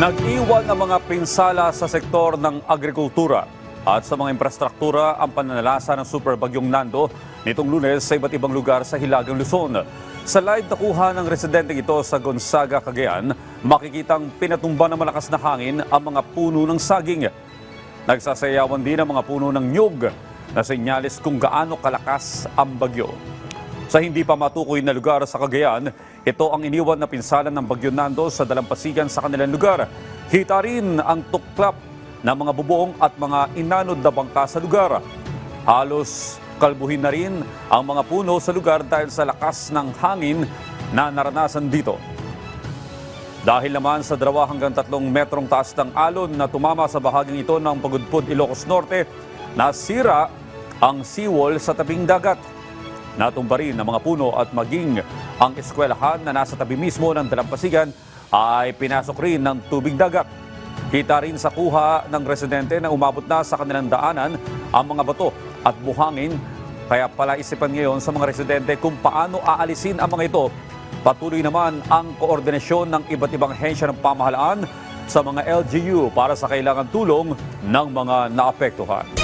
Nag-iwan ng mga pinsala sa sektor ng agrikultura at sa mga infrastruktura ang pananalasa ng super bagyong Nando nitong lunes sa iba't ibang lugar sa Hilagang Luzon. Sa live na kuha ng residente ito sa Gonzaga, Cagayan, makikitang pinatumba ng malakas na hangin ang mga puno ng saging. Nagsasayawan din ang mga puno ng nyug na senyales kung gaano kalakas ang bagyo. Sa hindi pa matukoy na lugar sa Cagayan, ito ang iniwan na pinsalan ng Bagyo Nando sa dalampasigan sa kanilang lugar. Kita rin ang tuklap ng mga bubong at mga inanod na bangka sa lugar. Halos kalbuhin na rin ang mga puno sa lugar dahil sa lakas ng hangin na naranasan dito. Dahil naman sa dalawa hanggang tatlong metrong taas ng alon na tumama sa bahaging ito ng Pagudpud, Ilocos Norte, nasira ang seawall sa tabing dagat. Natumba rin ang mga puno at maging ang eskwelahan na nasa tabi mismo ng dalampasigan ay pinasok rin ng tubig dagat. Kita rin sa kuha ng residente na umabot na sa kanilang daanan ang mga bato at buhangin. Kaya pala isipan ngayon sa mga residente kung paano aalisin ang mga ito. Patuloy naman ang koordinasyon ng iba't ibang hensya ng pamahalaan sa mga LGU para sa kailangan tulong ng mga naapektuhan.